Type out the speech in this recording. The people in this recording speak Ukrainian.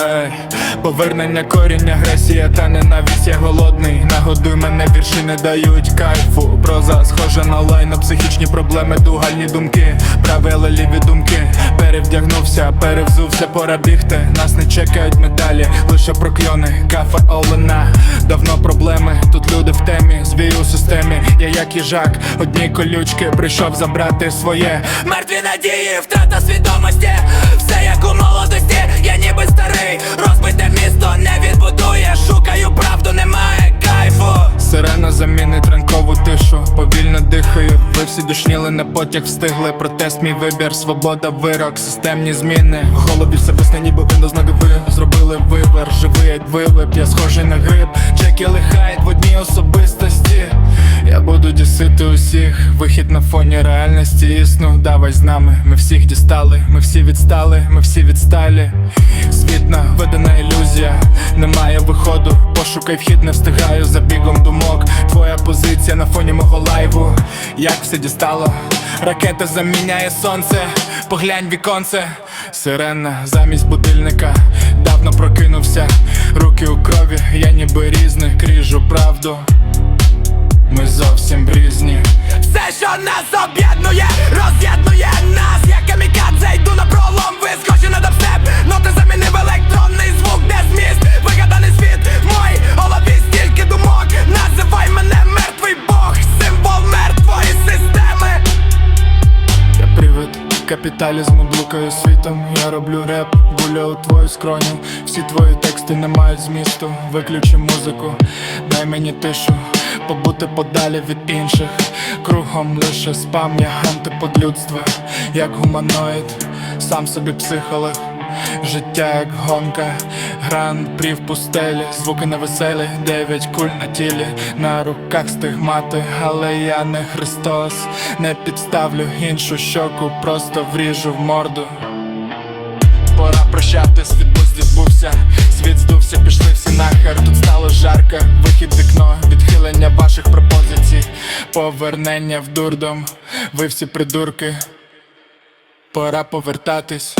Ей, Повернення корінь, агресія та ненависть, я голодний Нагодуй мене, вірші не дають кайфу. Проза схожа на лайно, психічні проблеми, дугальні думки. Правила ліві думки, перевдягнувся, перевзувся, пора бігти. Нас не чекають медалі, лише прокльони, кафе Олена. Давно проблеми, тут люди в темі, звій у системі. Я як їжак, одні колючки, прийшов забрати своє. Мертві надії, втрата свідомості, все як у молодості, я ніби старий, розбите місто не відбудує, шукаю правду, немає кайфу. Сирена замінить ранкову тишу, повільно дихаю. Ви всі душніли на потяг встигли. Протест мій вибір, свобода, вирок, системні зміни. В голові все пісня, ніби Windows на ви Зробили вибір, живий як вилип, я схожий на гриб. І Хайд в одній особистості. Я буду дісити усіх, вихід на фоні реальності існу. Давай з нами, ми всіх дістали, ми всі відстали, ми всі відсталі. Світна видана ілюзія, немає виходу. Пошукай вхід, не встигаю за бігом думок. Твоя позиція на фоні мого лайву. Як все дістало? Ракета заміняє сонце, поглянь віконце, сирена замість будильника, давно прокинувся, руки у крові, я ніби різний, кріжу правду. Ми зовсім різні. Все, що нас об'єднує, роз'єднує нас, як камікадзе, йду на пролом, ви схожі на дабстеп Ноти замінив електронний звук, де зміст, вигаданий світ, в моїй голові стільки думок, називай мене мертвий бог, символ мертвої системи. Я привид капіталізму блукаю світом. Я роблю реп, гуля у твою скроню. Всі твої тексти не мають змісту. Виключи музику, дай мені тишу, побути подалі від інших. Кругом лише спам, я антиподлюдство, як гуманоїд, сам собі психолог. Життя як гонка, гран-прі в пустелі, звуки невеселі, дев'ять куль на тілі, на руках стигмати, але я не Христос, не підставлю іншу щоку, просто вріжу в морду. Пора прощати, світ бус відбувся, світ здувся, пішли всі нахер, тут стало жарко, вихід вікно, відхилення ваших пропозицій, повернення в дурдом, ви всі придурки, пора повертатись.